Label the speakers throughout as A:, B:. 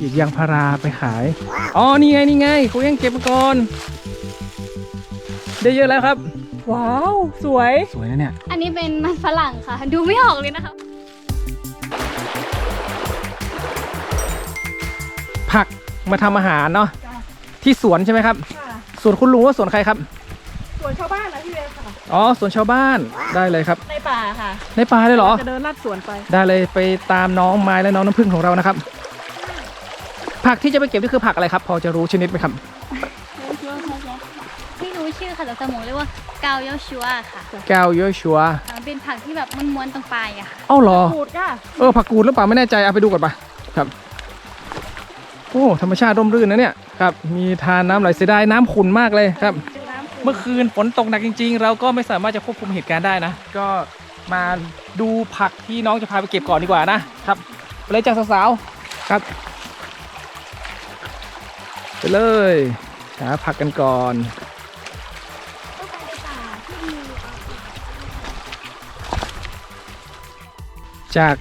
A: กรีดยางพาราไปขาย อ๋อ นี่ไง นี่ไงเขายังเก็บมาก่อน ได้เยอะแล้วครับ
B: ว้าว สวย
A: สวยนะเนี่ย
C: อันนี้เป็นมันฝรั่งค่ะ ดูไม่ออกเลยนะคะ
A: ผักมาทำอาหารเนาะ
B: จ้ะ
A: ที่สวนใช่ไหมครับ
B: ค่ะ
A: สวนคุณลุงว่าสวนใครครับ
B: สวนชาวบ้านนะพี่เวฟค่ะ
A: อ๋อ สวนชาวบ้าน ได้เลยครับ
B: ในป่าค่ะ
A: ในป่าเลยเหรอ
B: จะเดินลัดสวนไป
A: ได้เลยไปตามน้องไม้และน้องน้ำพึ่งของเรานะครับ ผักที่จะไปเก็บนี่คือผักอะไรครับ พอจะรู้ชนิดไหมครับ
C: ไม่รู้ชื่อค่ะแต่สมองเรียกว่าเกาเยาชัวค่ะ
A: แก้วเยอะชัวร์
C: อ่าเป็นผักที่แบบม้วนๆตรงปลายอะค่ะ
A: เอ้าเหรอ
B: ขูดค่ะ
A: เออผักกูดหรือเปล่าไม่แน่ใจเอาไปดูก่อนปะครับ โอ้ธรรมชาติร่มรื่นนะเนี่ยครับ มีทานน้ำไหลเสียดายน้ำขุ่นมากเลยครับ เมื่อคืนฝนตกหนักจริง ๆ เราก็ไม่สามารถจะควบคุมเหตุการณ์ได้นะ ก็มาดูผักที่น้องจะพาไปเก็บก่อนดีกว่านะครับไปเลยจากสาวๆครับ ไปเลย หาผักกันก่อน จาก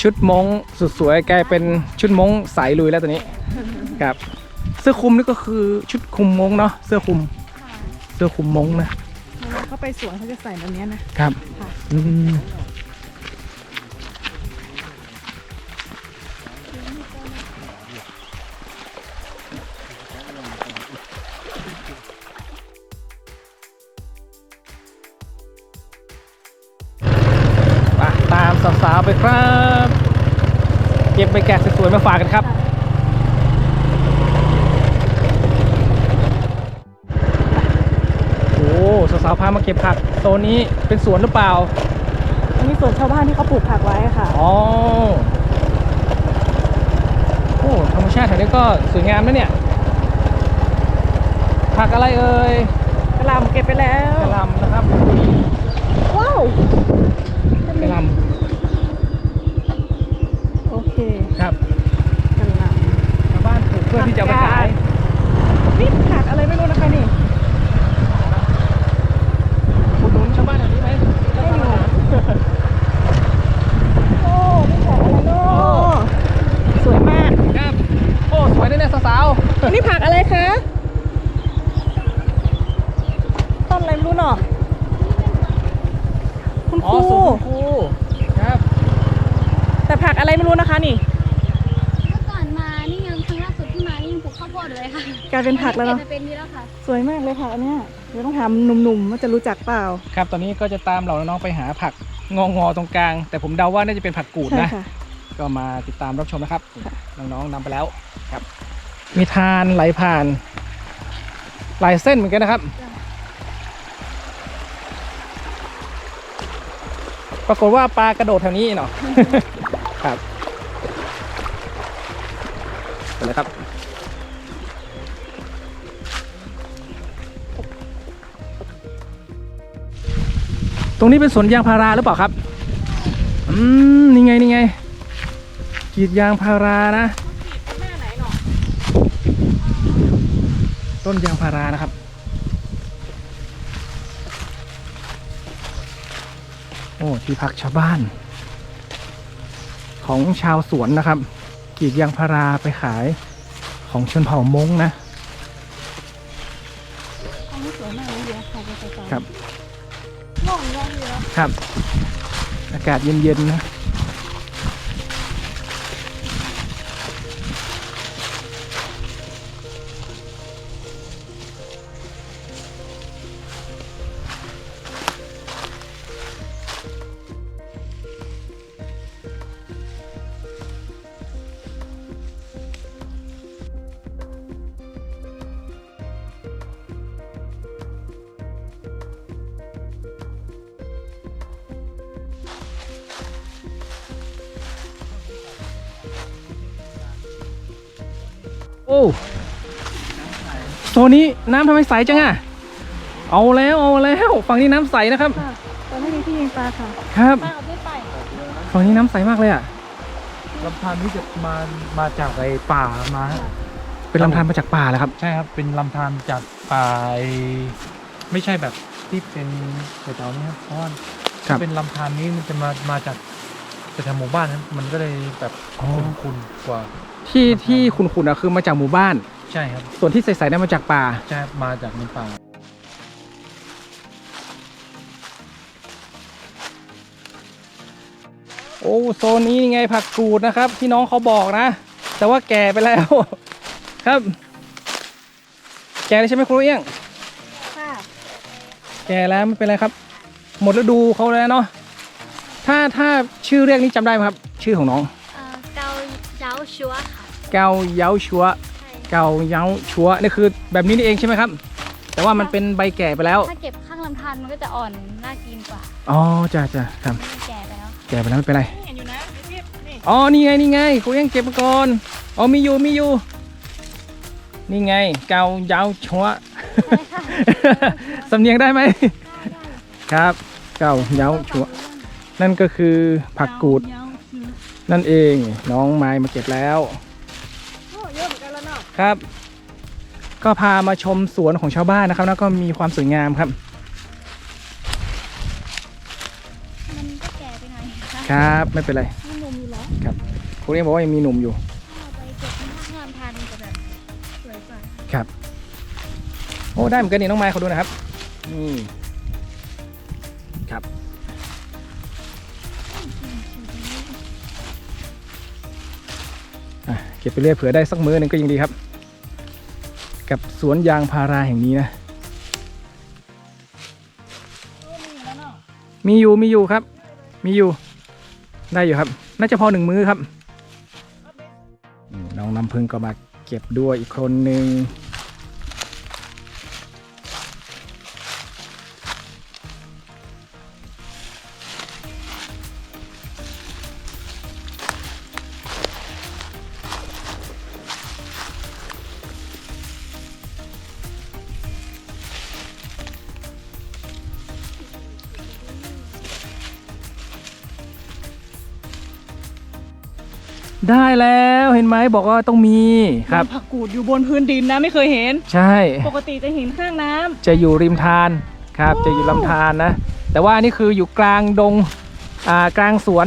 A: ชุดมงสุดสวยกลายเป็นชุดมงสายลุยแล้วตอนนี้ครับ เสื้อคลุมนี่ก็คือชุดคลุมมงเนาะเสื้อคลุม เสื้อคลุมมงนะ
B: เวลาเขาไปสวนเขาจะใส่แบบเนี้ยนะครับ ค่ะ
A: อืม สาวๆไปครับ เก็บไปแกะสวยๆมาฝากกันครับ โอ้สาวๆพามาเก็บผักโซนนี้เป็นสวนหรือเปล่า
B: อันนี้สวนชาวบ้านที่เขาปลูกผักไว้ค่ะ
A: อ๋อ โอ้ธรรมชาติแถวนี้ก็สวยงามนะเนี่ย ผักอะไรเอ่ย
B: กระหลำเก็บไปแล้ว
A: กระหลำนะครับ
B: ว้าว
A: กระหล
B: โอเคำ
A: ครับ
B: กระหล
A: ชาวบ้านปลูกเพื่อที่จะเอาไปขายำ
B: นี่ผัก อะไรไม่รู้นะคะนี่
A: อุดหนุนชาวบ้านแถวนี้ไหม
B: ได้อยู่โอ้นี่ผักอะไรเนาะสวยมาก
A: ครับ โอ้ สวยนะเนี่ยสาว
B: อันนี้ผักอะไรคะ ต้นอะไรไม่รู้เนาะคุณ
A: ๆ
B: ค
A: อ๋อ
B: รู
A: สวนคุณครูครับ
B: แต่ผักอะไรไม่รู้นะคะนี่
C: เมื่อก่อนมา นี่ยังครั้งล่าสุดที่มา นี่ยังปลูกข้าวโพดอยู่เลยค่ะ
B: กลายเป็นผักแล้วเนาะ
C: ปยนมาเป็นนี่แล้วค่ะ
B: สวยมากเลยค่ะอันเนี้ยเดี๋ยวต้องถามหนุ่มๆว่าจะรู้จักเปล่า
A: ครับตอนนี้ก็จะตามเหล่าน้องๆไปหาผักงองอๆตรงกลาง แต่ผมเดาว่าน่าจะเป็นผักกูด
B: ใช่
A: นะ
B: ค่ะ
A: ก็มาติดตามรับชมนะครับ
B: ค่ะ
A: น้องๆนำไปแล้วครับ มีทานไหลผ่าน หลายเส้นเหมือนกันนะครับ ปรากฏว่าปลากระโดดแถวนี้เนาะครับไปเลยครับ ตรงนี้เป็นสวนยางพาราหรือเปล่าครับ อืม นี่ไงนี่ไงกรีดยางพารานะ ต้นยางพารานะครับ โอ้ที่พักชาวบ้าน ของชาวสวนนะครับกรีดยางพาราไปขายของชนเผ่ามงนะ
B: ง่องเยอะ
A: ครับ อากาศเย็นๆนะ โซนนี้น้ำทำไมใสจังอะเอาแล้วเอาแล้วฝั่งนี้น้ำใสนะครับ
B: ค่ะแต่ไม่มีที่ยิงปลาค่ะ
A: ครับ
C: ป้าเอาด้วยไป
A: ฝั่งนี้น้ำใสมากเลยอะ
D: ลำธารที่จะมามาจากไอ้ป่ามาฮะ
A: เป็นลำธารมาจากป่าแล้วครับ
D: ใช่ครับเป็นลำธารจากป่าไอ้ไม่ใช่แบบที่เป็นแถวๆนี้ครับเพราะว่า
A: ครับ
D: ถ้าเป็นลำธารนี้มันจะมามาจากแถวๆหมู่บ้านครับมันก็เลยแบบ
A: อ๋อ
D: คุ้นๆกว่า
A: ที่ที่ขุ่นๆอะคือมาจากหมู่บ้าน
D: ใช่ครับ
A: ส่วนที่ใสๆนั่นมาจากป่า
D: ใช่มาจากในป่า
A: โอ้โซนนี้นี่ไงผักกูดนะครับ ที่น้องเขาบอกนะ แต่ว่าแก่ไปแล้ว ครับ แก่เลยใช่ไหมครูเอี้ยง
E: ค่ะ
A: แก่แล้วไม่เป็นไรครับ หมดฤดูเขาแล้วเนาะถ้าถ้าชื่อเรียกนี้จำได้ไหมครับ ชื่อของน้อง
C: เอ่อเกาเย้าชัวค่ะ
A: เกาเย้าชัว
C: ใช่
A: เกาเย้าชัวนี่คือแบบนี้นี่เองใช่ไหมครับ แต่ว่ามันเป็นใบแก่ไปแล้ว
C: ถ้าเก็บข้างลำธารมันก็จะอ่อนน่ากินกว่า
A: อ๋อจ้าจ้าครับ
C: มันแก่ไปแล้ว
A: แก่ไปแล้วไม่เป็นไร
E: นี่เห็นอยู่นะนี่นี่
A: อ๋อนี่ไงนี่ไงกูยังเก็บมาก่อนอ๋อมีอยู่มีอยู่นี่ไง เกาเยาวชัวสำเนียงได้ไหมครับ เกาเยาวชัวนั่นก็คือผักกูด
E: ยาวคือ
A: นั่นเองน้องไม้มาเก็บแล้ว ครับ ก็พามาชมสวนของชาวบ้านนะครับ แล้วก็มีความสวยงามครับ
C: มันก็แก่ไปหน่อยค่ะ
A: ครับ ไม่เป็นไร
C: มีนมอยู่แล้ว
A: ครับคุณเรียกบอกว่ายังมีหนุ่มอยู่
C: ถ้าเราไปเก็บข้างลำธารมันจะแบบสวยกว่า
A: ครับ โอ้ได้เหมือนกันนี่น้องไม้เขาดูนะครับนี่ครับ อะเก็บไปเรื่อยเผื่อได้สักมื้อหนึงก็ยังดีครับ กับสวนยางพาราแห่งนี้นะ มีอยู่มีอยู่ครับ มีอยู่ ได้อยู่ครับ น่าจะพอหนึ่งมื้อครับ น้องน้ำพึ่งก็มาเก็บด้วยอีกคนหนึ่ง แล้วเห็นไหมบอกว่าต้องมีครับ
E: ผักกูดอยู่บนพื้นดินนะไม่เคยเห็น
A: ใช่
E: ปกติจะเห็นข้างน้ำ
A: จะอยู่ริมทานครับ จะอยู่ลำธารนะ แต่ว่านี่คืออยู่กลางดงอ่ากลางสวน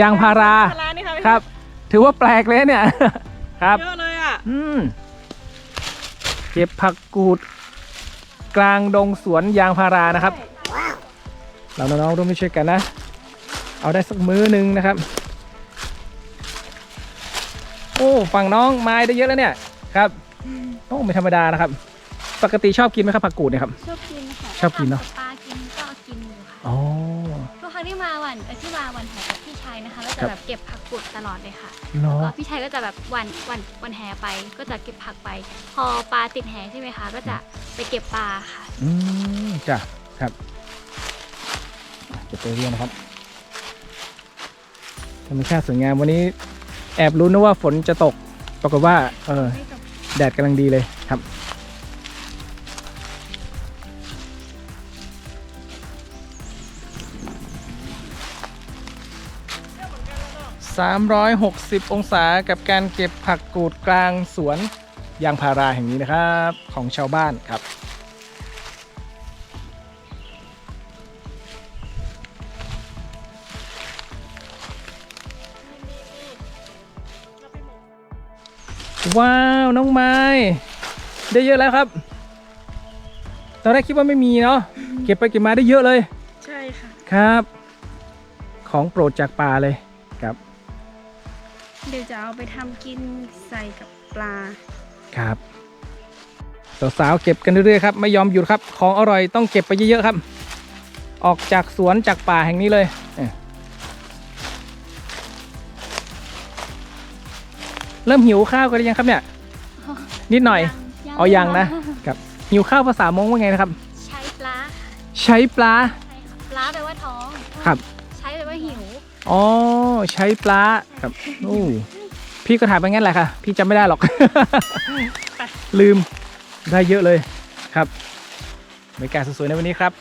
A: ยางพารา
E: พารานี่ค่ะ
A: ครับ ถือว่าแปลกเลยเนี่ยครับ
E: เยอะเลยอะ
A: อืมเก็บผักกูด กลางดงสวนยางพารานะครับ เราน้องๆร่วมด้วยช่วยกันนะ เอาได้สักมื้อหนึ่งนะครับ โอ้ฝั่งน้องไม้ได้เยอะแล้วเนี่ยครับโอ้ไม่ธรรมดานะครับ ปกติชอบกินไหมครับผักกูดเนี่ยครับ
C: ชอบกินค่ะ
A: ชอบกินเนอะ
C: ปลากินก็กินอยู่ค่ะ
A: อ๋อ
C: ทุกครั้งที่มาวันเอ่อที่มาวันแห่กับพี่ชัยนะคะก็
A: ครั
C: จะ
A: บ
C: แบบเก็บผักกุดตลอดเลยค่ะ
A: เนาะ
C: แล้วพี่ชัยก็จะแบบวันวันวันแห่ไป ก็จะเก็บผักไป พอปลาติดแห่ใช่ไหมคะก็จะไปเก็บปลาค่ะ
A: อืมจ้ะครับเก็บไปเรียนนะครับธรรมชาติสวยงามวันนี้ แอบรู้นะว่าฝนจะตก ปรากฏว่า เออ แดดกำลังดีเลยครับ 360 องศากับการเก็บผักกูดกลางสวนยางพาราแห่งนี้นะครับ ของชาวบ้านครับ ว้าวน้องไม้ได้เยอะแล้วครับ ตอนแรกคิดว่าไม่มีเนาะเก็บไปเก็บมาได้เยอะเลย
E: ใช่ค่ะ
A: ครับ ของโปรดจากป่าเลยครับ
E: เดี๋ยวจะเอาไปทำกินใส่กับปลา
A: ครับสาวๆเก็บกันเรื่อยๆครับไม่ยอมหยุดครับ ของอร่อยต้องเก็บไปเยอะๆครับ ออกจากสวนจากป่าแห่งนี้เลย เอ้ยเริ่มหิวข้าวกันหรือยังครับเนี่ย นิดหน่อยอ๋อยังนะครับหิวข้าวภาษามงว่าไงนะครับ
C: ใช้ปลาค่ะ
A: ใช้ปลา
C: ใช่ค่ะปลาแปลว่าท้อง
A: ครับ
C: ใช้แปลว่าหิว
A: อ๋อใช้ปลาครับโอ้พี่ก็ถ่ายไปงั้นแหละค่ะ พี่จำไม่ได้หรอก ลืมได้เยอะเลยครับบรรยากาศสวยๆในวันนี้ครับ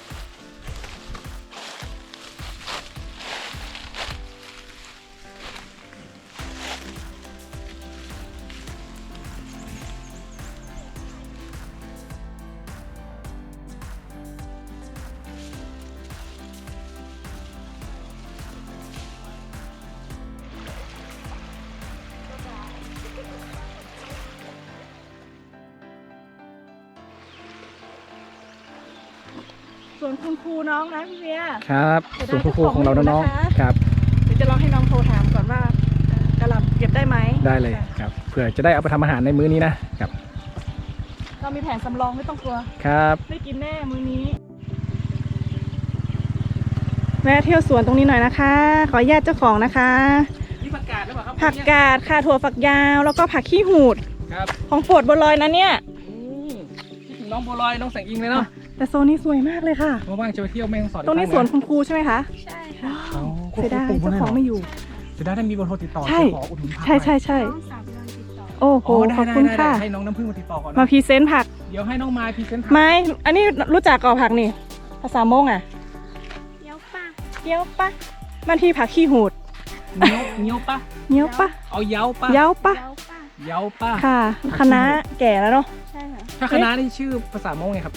B: ส่วนคุณครูน้องนะพี่เวีย
A: ครับส่วนครูๆของเราน้องๆครับ
B: เดี๋ยวจะลองให้น้องโทรถามก่อนว่าเอ่อกระหล่ำเก็บได้ไหม
A: ได้เลยครับเผื่อจะได้เอาไปทำอาหารในมื้อนี้นะครับ
B: เรามีแผนสำรองไม่ต้องกลัว
A: ครับ
B: ได้กินแน่มื้อนี้แวะเที่ยวสวนตรงนี้หน่อยนะคะ ขออนุญาตเจ้าของนะคะ
A: นี่ผักกาดหรือเปล่าครับ
B: ผักกาดค่ะถั่วฝักยาวแล้วก็ผักขี้หูด
A: ครับ
B: ของโปรดบัวลอยนะเนี่ย
A: อืมคิดถึงน้องบัวลอยน้องแสงอิงเลยเนาะ
B: แต่โซนนี้สวยมากเลยค่ะ
A: ว่างๆจะไปเที่ยวแม่ฮ่องสอน
B: ตรงนี้สวนคุณครูใช่ไหมคะ
E: ใช่ค่ะ
A: อ๋อ
B: เสียดายเจ้าของไม่อยู่
A: เสียดายถ้ามีเบอร์โทรติดต่อ
B: ใช่
A: จะขออุดหนุนผัก
B: ใช่ใช่ใช่
E: น้องสาวกำลังติดต่อ
B: โอ้โห
A: อ๋อได้
B: ขอบคุณ
A: ได้ได้
B: ค่ะ
A: ให้น้องน้ำพึ่งมาติดต่อก่อน
B: มา
A: เนาะ
B: พรีเซนต์ผัก
A: เดี๋ยวให้น้องมายพรีเซนต์ผัก
B: ไม้อันนี้รู้จักก่อผักนี่ ภาษามงอะ
E: เดี๋ยวป้า
B: เกี้ยวปะบางทีผักขี้หูด
A: เงี้ยวเงี้ยวปะ
B: เงี้ยวปะ
A: เอาเย้าปะ
B: เย้าปะ
E: เดี๋ยวป้า
A: เย้าปะ
B: ค่ะ คณะแก่แล้วเนาะ
E: ใช่ค่ะ
A: ถ้าคณะนี่ชื่อภาษามงไงครับ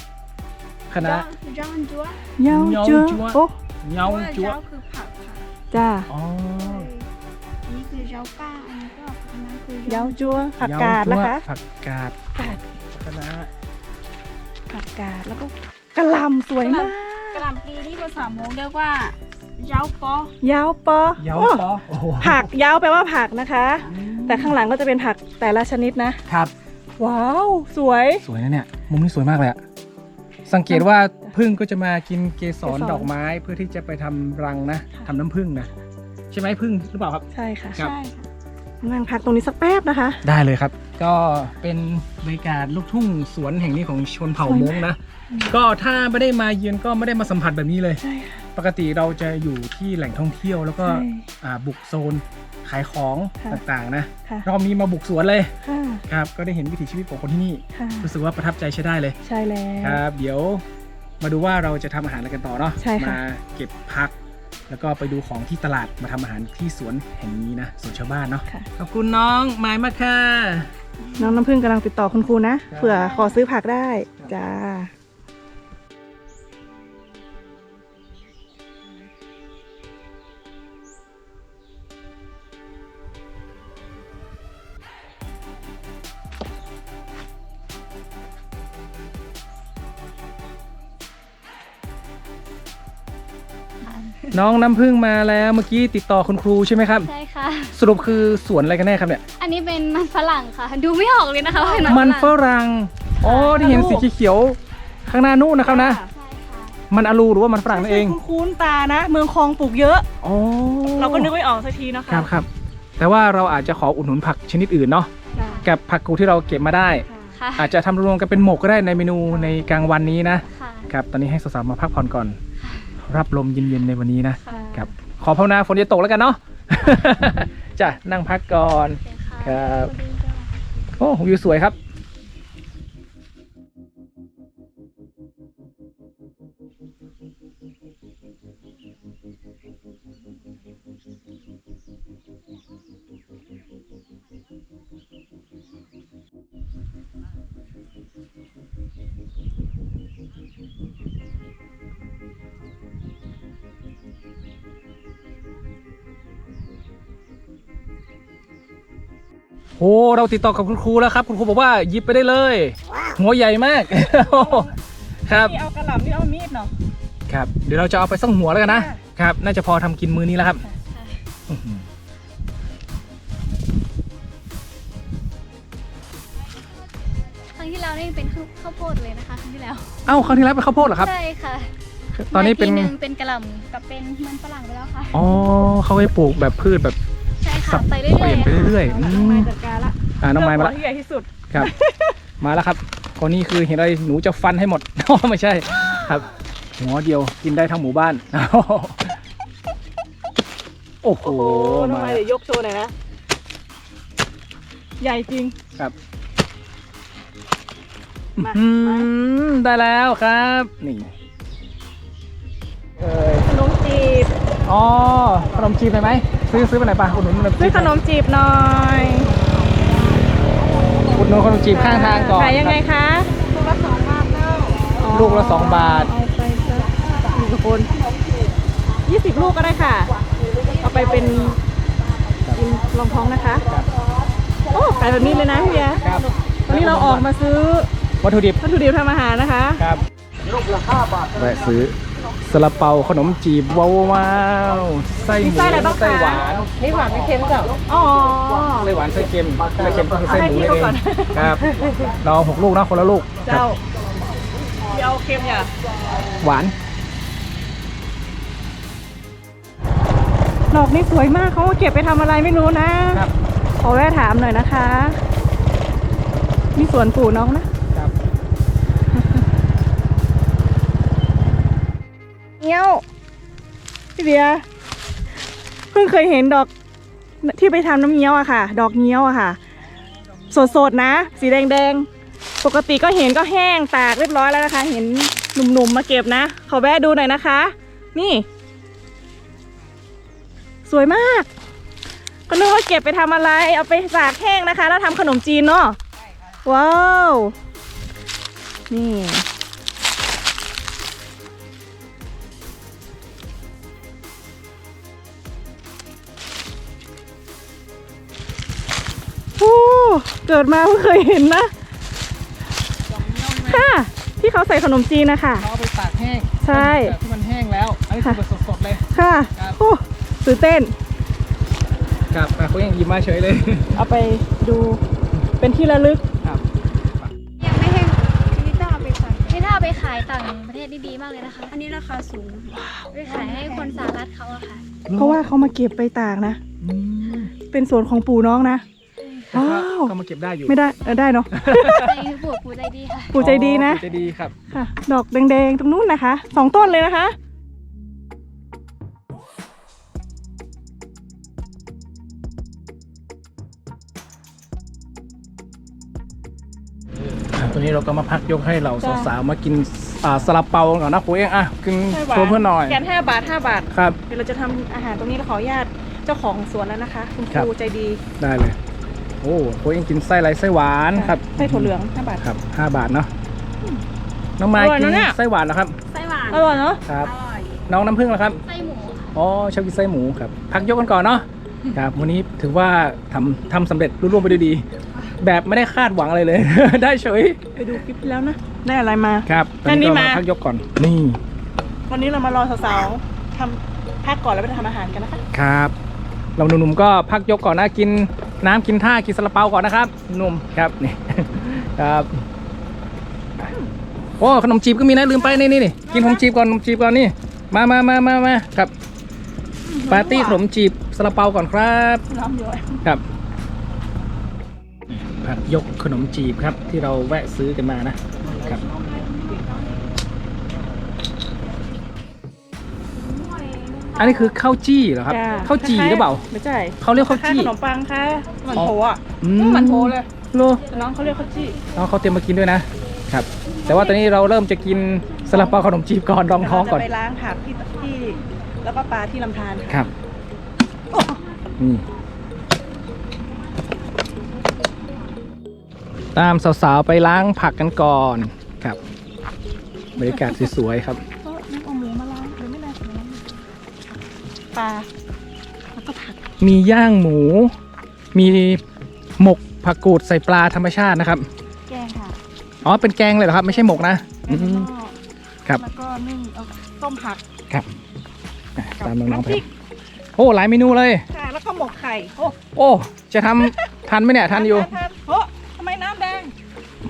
A: คณะ
E: จอนจัว
B: เย้า
A: เย้า
B: เจือ
A: จั๊ว
B: โอ้
A: เย้า
E: เพราะว่า
A: จั๊ว
E: เจ้าคือผักค่ะ
B: จ้า
A: อ๋อ
E: อันนี้คือเจ้าป้าอันนี้ก็อันนั้นคือ
B: เย้าจัวผักกาดนะคะ
A: ผักกาด
B: กาด
A: คณะ
B: ผักกาดแล้วก็กระหลำสวยมาก
E: กระหล่ำปลีที่ภาษามงเรียกว่าเจ้าปอ
B: เย้าปอ
A: เย้า
B: โอ้
A: ปอโอ้โห
B: ผักเย้าแปลว่าผักนะคะ แต่ข้างหลังก็จะเป็นผักแต่ละชนิดนะ
A: ครับ
B: ว้าว สวย
A: สวยนะเนี่ย มุมนี้สวยมากเลยอะ สังเกตว่าพึ่งก็จะมากินเกสร
B: เกสร
A: ดอกไม้เพื่อที่จะไปทำรังนะ
B: ค่ะ
A: ทำน้ำพึ่งนะใช่ไหมพึ่งหรือเปล่าครับ
B: ใช่ค่ะ
A: ครับ
E: ใช่ค่ะ
B: นั่งพักตรงนี้สักแป๊บนะคะ
A: ได้เลยครับ ก็เป็นบรรยากาศลูกทุ่งสวนแห่งนี้ของชนเผ่า
B: สวย
A: ม
B: มาก
A: งนะ ก็ถ้าไม่ได้มาเยือนก็ไม่ได้มาสัมผัสแบบนี้เลย
B: ใช่ค่ะ
A: ปกติเราจะอยู่ที่แหล่งท่องเที่ยวแล้วก็
B: ใช่
A: อ่าบุกโซนขายของ
B: ค่ะ
A: ต่างๆนะ
B: ค่ะ
A: รอบนี้มาบุกสวนเลย
B: ค่ะ
A: ครับก็ได้เห็นวิถีชีวิตของคนที่นี่
B: ค่ะ
A: รู้สึกว่าประทับใจใช้ได้เลย
B: ใช่แล้ว
A: ครับ เดี๋ยวมาดูว่าเราจะทำอาหารอะไรกันต่อเนาะ
B: ใช่ค่ะ
A: มาเก็บพัก แล้วก็ไปดูของที่ตลาดมาทำอาหารที่สวนแห่งนี้นะสวนชาวบ้านเนาะ
B: ค่ะ
A: ขอบคุณน้องไม้มากค่ะ
B: น้องน้ำพึ่งกำลังติดต่อคุณครูนะ
A: ครับ
B: เผื่อขอซื้อผักได้ จ้า
A: น้องน้ำพึ่งมาแล้วเมื่อกี้ติดต่อคุณครูใช่ไหมครับ
C: ใช่ค่ะ
A: สรุปคือสวนอะไรกันแน่ครับเนี่ย
C: อันนี้เป็นมันฝรั่งค่ะ ดูไม่ออกเลยนะคะว่าเป็น
A: มั
C: มันน
A: ฝ
C: ฝรั่ง
A: รั่งอ๋อที่เห็นสีเขียวๆข้างหน้านู้นนะครับนะ
C: ใช่ค่ะ
A: มันอลูหรือว่ามันฝรั่งนั่นเอง
B: คุ้นคุ้นๆตานะ เมืองคลองปลูกเยอะ
A: อ๋อ
B: เราก็นึกไม่ออกสักทีนะคะ
A: ครับครับ แต่ว่าเราอาจจะขออุดหนุนผักชนิดอื่นเนาะ
B: จ้า
A: กับผักกูดที่เราเก็บมาได้
C: ค่ะ
A: อาจจะทำรวมกันเป็นหมกก็ได้ในเมนูในกลางวันนี้นะ
C: ค่ะ
A: ครับ ตอนนี้ให้สาวๆมาพักผ่อนก่อน รับลมเย็นๆในวันนี้นะ
C: ค่ะ
A: ครับขอภาวนาฝนจะตกแล้วกันเนาะ จ้ะนั่งพักก่อน
C: โอเคค่ะ
A: ครับ
C: สวัสดีค่ะ
A: โอ้วิวสวยครับ อ้เราติดต่อกับคุณครูแล้วครับ คุณครูบอกว่าหยิบไปได้เลย หัวใหญ่มาก ครับ
B: นี่เอากระหล่ำนี่เอามีดเนาะ
A: ครับเดี๋ยวเราจะเอาไปสักหัวแล้วกันนะครับ น่าจะพอทำกินมื้อนี้แล้วครับอื้อหือ
C: ครั้งที่แล้วนี่เป็นข้าวโพดเลยนะคะครั้งที่แล้ว
A: เอ้าครั้งที่แล้วเป็นข้าวโพดเหรอครับ
C: ใช่ค่ะ
A: ตอนนี้เป็น
C: มาทีหนึ่งเป็นกระหล่ำกับเป็นมันฝรั่งไปแล้วค่ะ
A: อ๋อเขาให้ปลูกแบบพืชแบบ
C: ใช่
A: สั
C: ค่ะ
A: บ
C: ไปเรื่อยๆ
A: เปลี่ยนไปเรื่อยๆ
B: น้
A: อื
B: อง
A: ม
B: ไม้จัดการละ
A: อ่าน้องไม้มา
B: เลื
A: ละ
B: กหัวที่ใหญ่ที่สุด
A: ครับ มาแล้วครับคนนี้คือเห็นอะไรหนูจะฟันให้หมด อ๋อไม่ใช่ ครับหัวเดียวกินได้ทั้งหมู่บ้าน โอ้โห
B: โอ้โหน้อง
A: มา
B: ไม้เดี๋ยวยกโชว์หน่อยนะใหญ่จริง
A: ครับ
B: มา
A: อืมได้แล้วครับ นี่เอ้ย
B: ขนมจีบ
A: อ๋อขนมจีบไปไหมซื้อซื้อไปไหนปะอุดหนุนขนมจี
B: ซื้อบขนมจีบหน่อย
A: อุดหนุนขนมจีบข้างทางก่อน
B: ขายยังไง
A: ครับ
B: คะ
A: ลูกละสองบาท
B: เอาไปสักหนึ่งคนยี่สิบลูกก็ได้ค่ะ เอาไปเป็นกินรองท้องนะคะ โอ้ขายแบบนี้เลยนะพี่เบียร์
A: ครับ
B: วันนี้เราออกมาซื้อ
A: วัตถุดิบ
B: วัตถุดิบทำอาหารนะคะ
A: ครับแวะซื้อ ซาลาเปาขนมจีบว้าวว้าวไส้หมู
B: มีไส้อะไรบ้างคะ
A: ไส้หวาน
B: นี่หวานไม่เค็มจ้ะอ๋อ
A: ไส้หวานไส้เค็มไส้เค็มก็คือไส้หมู
B: เอาให้พี่
A: นี่เอ
B: เขาก่อน
A: งครับเราหกลูกนะคนละลูกครั
B: เจ้า
A: บ
B: เดี๋ยวเอาเค็มอย่า
A: หวาน
B: ดอกนี่สวยมากเขาเก็บไปทำอะไรไม่รู้นะ ครับขอแวะถามหน่อยนะคะ มีสวนปลูกน้องนะ
A: ครับ
B: เงี้ยวพี่เบียเพิ่งเคยเห็นดอกที่ไปทำน้ำเงี้ยวอะค่ะ ดอกเงี้ยวอะค่ะ สดๆนะ สีแดงๆ ปกติก็เห็นก็แห้งตากเรียบร้อยแล้วนะคะ เห็นหนุ่มๆมาเก็บนะ ขอแวะดูหน่อยนะคะ นี่ สวยมาก ก็นึกว่าเก็บไปทำอะไร เอาไปตากแห้งนะคะ แล้วทำขนมจีนเนาะว้าว นี่ โอ้เกิดมาเพิ่งเคยเห็นนะค่ะ ที่เขาใส่ขนมจีนนะคะ
A: เราเอาไปตากแห้ง
B: ใช่
A: แบบที่มันแห้งแล้ว อันนี้คือแบบสดๆเลย
B: ค่ะ
A: ครับ
B: โอ้ตื่นเต้น
A: ครับอะเขายังหยิบมาเฉยเลย
B: เอาไปดูเป็นที่ระลึก
A: ครับ
E: ยังไม่ให้นิต้าเอาไปขาย
C: นี่ถ้าเอาไปขายต่างประเทศนี่ดีมากเลยนะคะ
E: อันนี้ราคาสูง
C: ไปขายให้คนสหรัฐเขาอะค่ะ
B: เพราะว่าเขามาเก็บไปตากนะ
A: อืม
B: เป็นสวนของปู่น้องนะ
A: แต่ก็
B: ว้าว
A: ก็มาเก็บได้อยู่
B: ไม่ได้เออได้เนาะ
C: ใจบวกปูใจดีค่ะ
B: ปู่ใจดีนะ
A: อ๋อใจดีครับ
B: ค่ะ ดอกแดงๆ ตรงนู้นนะคะ สองต้นเลยนะคะ
A: อะตัวนี้เราก็มาพักยกให้เรา
B: จ้ะ
A: สาวๆมากินอ่าซาลาเปาก่อนนะปุ๋ยเองอะกินโชว์เพื่อนหน่อย
B: แกนห้าบาทห้าบาท
A: ครับ
B: เดี๋ยวเราจะทำอาหารตรงนี้เราขออนุญาตเจ้าของสวนแล้วนะคะ คุณค
A: ครับ
B: รูใจดี
A: ได้เลย โอ้ปุ๋ยเองกินไส้อะไรไส้หวานครับ
B: ไส้ถั่วเหลืองห้าบาท
A: ครับห้าบาทเนาะน้องไม้
B: อร่อย
A: กิ
B: นะ
A: น
B: เนี่ย
A: ไส้หวานเหรอครับ
C: ไส้หวาน
B: อร่อยเนาะ
A: ครับน้องน้ำผึ้งเหรอครับ
C: ไส้หมูค่ะ
A: อ๋อชอบกินไส้หมูครับ พักยกกันก่อนเนาะครับวันนี้ถือว่าทำทำสำเร็จรุ่ร่วงไปด้วยดี แบบไม่ได้คาดหวังอะไรเลย ได้เฉย
B: ไปดูคลิปที่แล้วนะได้อะไรมา
A: ครับต
B: อันนี้
A: ก็
B: มา
A: พักยกก่อนนี่
B: วันนี้เรามารอสาวๆทำพักก่อนแล้วไปทำอาหารกันนะคะ
A: ครับ เราหนุ่มๆก็พักยกก่อนนะกิน น้ำกินท่ากินซาลาเปาก่อนนะครับนุ่มครับนี่ครับโอ้ขนมจีบก็มีนะลืมไปนี่นี่นี่กินขนมจีบก่อนขนมจีบก่อนนี่มามามามามาครับปาร์ตี้ขนมจีบซาลาเปาก่อนครับ
B: น้ำเยอะ
A: ครับผักยกขนมจีบครับที่เราแวะซื้อกันมานะ อันนี้คือข้าวจี้เหรอครับ
B: จ้
A: ข้าวจี่หรือเปล่า
B: ไม่ใช่
A: เขาเรียกข้าว
B: คล้าย
A: จี้
B: ๆขนมปังค่ะมันโถอะ
A: อื
B: มันโถเลย
A: โล
B: แต่น้องเขาเรียกข้าวจี้
A: น้องเขาเตรียมมากินด้วยนะครับ แต่ว่าตอนนี้เราเริ่มจะกินซาลาเปาขนมจีบก่อนรองท้องก่อน
B: เราจะไปล้างผักที่ที่แล้วก็ปลาที่ลำธารค่ะ
A: ครับนี่ตามสาวๆ ไปล้างผักกันก่อนครับบรรยากาศสวยๆ ครับ
B: ปลาแล้วก็ผัก
A: มีย่างหมู มีหมกผักกูดใส่ปลาธรรมชาตินะครับ
B: แกงค่ะ
A: อ๋อ เป็นแกงเลยเหรอครับ ไม่ใช่หมกนะอืมครับ
B: แล้วก็นึ่งเอาต้มผัก
A: ครับอะ
B: กับ
A: ตามน้องๆ
B: น้ำ
A: ไป
B: พริก
A: โอ้หลายเมนูเลย
B: ค่ะแล้วก็หมกไข่โอ้
A: โอ้ จะทำ ทันไหมเนี่ยทันอยู่
B: ทานโอ้ทำไมน้ำแดง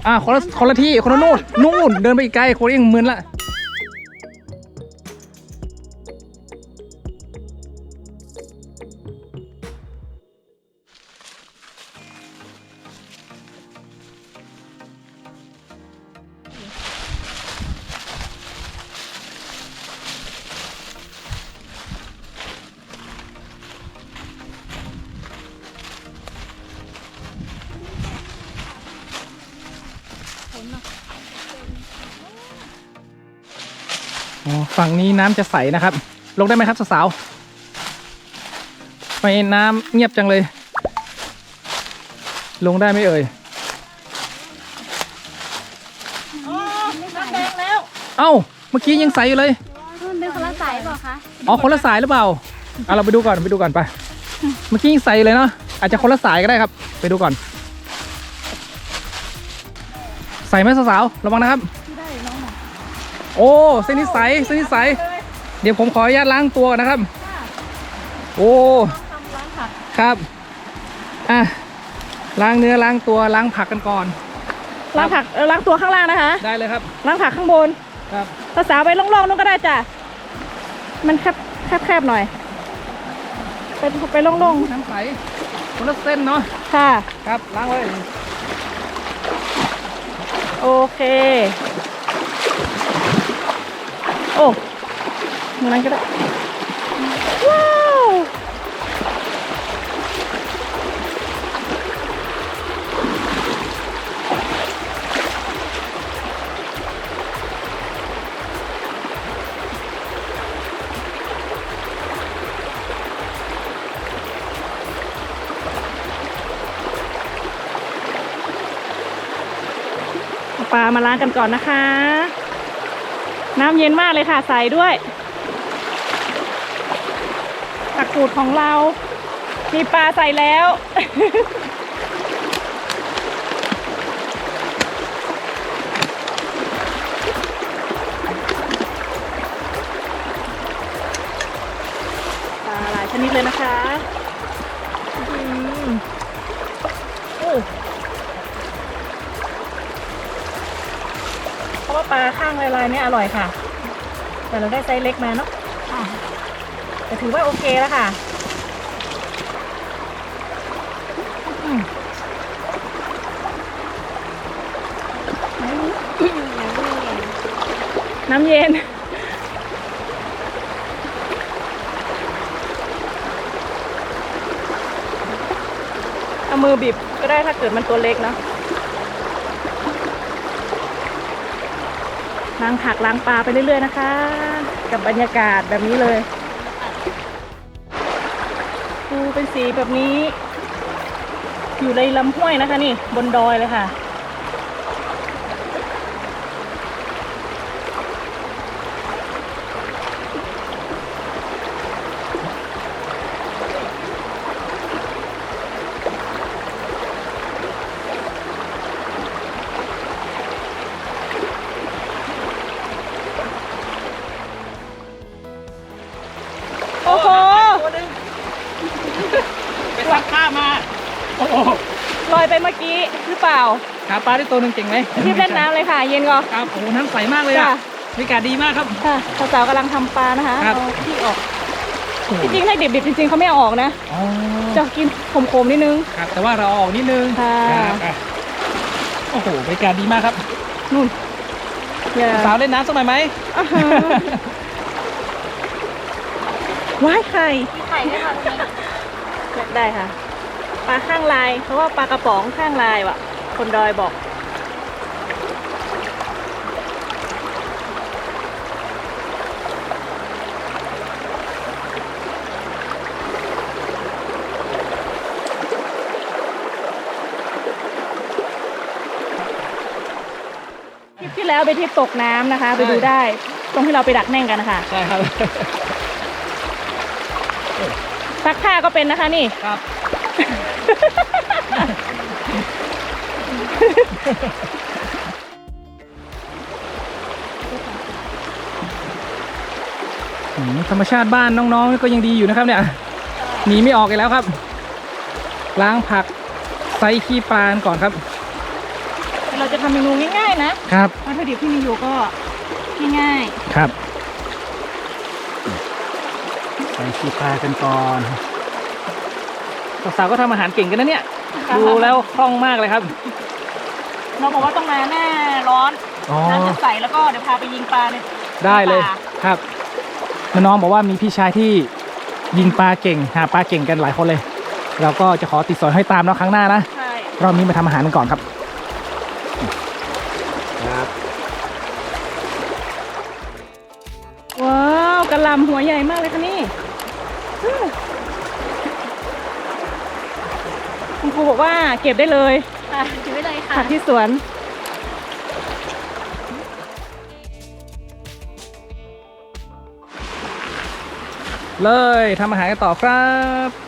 A: อ่าคนละคนละที่คนละนู่นนู่นเดินไปอีกไกลคนเองมึนละ อ๋อฝั่งนี้น้ำจะใสนะครับ ลงได้ไหมครับสาวๆไปน้ำเงียบจังเลย ลงได้ไหมเอ่ย
B: อ๋อน้ำแดงแล้ว
A: เอ้า เมื่อกี้ยังใสอยู่เลย
C: มันเป็นคนละสายเปล่าคะ
A: อ๋อคนละสายหรือเปล่าเอาเราไปดูก่อนไปดูก่อนไป เมื่อกี้ยังใสอยู่เลยเนาะอาจจะคนละสายก็ได้ครับ ไปดูก่อน ใส่ไหมสาวๆระวังนะครับ
B: ได้น้องหน่อย
A: โอ้เส้นนิสัยเส้นนิสัยเดี๋ยวผมขออนุญาตล้างตัวก่อนนะครับโอ้
B: ทำร้านผัก
A: ครับอะล้างเนื้อล้างตัวล้างผักกันก่อน
B: ล้างผักเออล้างตัวข้างล่างนะคะ
A: ได้เลยครับ
B: ล้างผักข้างบน
A: ครับ
B: ภาษาไปล่องๆนู้นก็ได้จ้ะ มันแคบแคบๆหน่อย ไปไปล่อง
A: น้ำใสคนละเส้นเนาะ
B: ๆค่ะ
A: ครับล้างไว้
B: โอเค โอ้มือนั้นก็ได้ มาล้างกันก่อนนะคะ น้ำเย็นมากเลยค่ะใส่ด้วยผักกูดของเรา มีปลาใส่แล้ว ปลาหลายชนิดเลยนะคะ ปลาข้างลายๆเนี่ยอร่อยค่ะ แต่เราได้ไซส์เล็กมาเนาะแต่ถือว่าโอเคแล้วค่ะน้ำเย็น เอามือบีบก็ได้ถ้าเกิดมันตัวเล็กเนาะ ล้างผักล้างปลาไปเรื่อย ๆ นะคะ กับบรรยากาศแบบนี้เลยดูเป็นสีแบบนี้ อยู่ในลำห้วยนะคะนี่บนดอยเลยค่ะ
A: หาปลาได้ตัวหนึ่งเก่งไหม
B: รีบเล่นน้ำเลยค่ะ เย็นก่อน
A: ครับโอ้โหน้ำใสมากเลยอะ
B: จ้ะ
A: บรรยากาศดีมากครับ
B: ค่ะสาวๆกำลังทำปลานะคะ
A: ครับ
B: เอาที่ออก
A: โอ้โห
B: จริงๆให้ดิบๆจริงๆเขาไม่เอาออกนะ
A: อ๋อ
B: จะกินขมๆนิดนึง
A: ครับแต่ว่าเราเอาออกนิดนึง
B: ค่ะ
A: ครับอะโอ้โหบรรยากาศดีมากครับ
B: นู่นอย่า
A: สาวเล่นน้ำสักหน่อยไหม
B: อ่าฮะว้ายไข่
C: มีไข่ด้วยค่ะตรงนี้
B: ได้ค่ะปลาข้างลายเพราะว่าปลากระป๋องข้างลายว่ะ คนดอยบอก ทริปที่แล้วไปนทริปตกน้ำนะคะ ไปดูได้ ตรงที่เราไปดักแน่งกันนะคะ
A: ใช่ครับ
B: ซักผ้าก็เป็นนะคะนี่
A: ครับอืม ธรรมชาติบ้านน้องๆก็ยังดีอยู่นะครับ เนี่ยหนีไม่ออกอีกแล้วครับ ล้างผักใส่ขี้ปลาก่อนครับ
B: เราจะทำเมนูง่ายๆนะครับวัตถุดิบที่มีอยู่ก็ง่าย
A: ครับใส่ขี้ปลากันก่อนสาวๆก็ทำอาหารเก่งกันนะเนี่ย
B: ๆ
A: ดูแล้วคล่องมากเลยครับ
B: เราบอกว่าต้องมาหน้าร้อน
A: อ๋อ
B: น้ำจะใสแล้วก็เดี๋ยวพาไปยิงปลาเลย
A: ได้เลย
B: ปลา
A: ครับน้องๆบอกว่ามีพี่ชายที่ยิงปลาเก่งหาปลาเก่งกันหลายคนเลย เราก็จะขอติดสอยให้ตามเนาะครั้งหน้านะ
B: ใช่
A: รอบนี้มาทำอาหารกันก่อนครับ ครับ
B: ว้าวกระหลำหัวใหญ่มากเลยค่ะนี่อื้อคุณครูบอกว่าเก็บได้เลย
C: ค่ะถือไว้เลยค่ะ
B: ผักที่สวน
A: เลยทำอาหารกันต่อครับ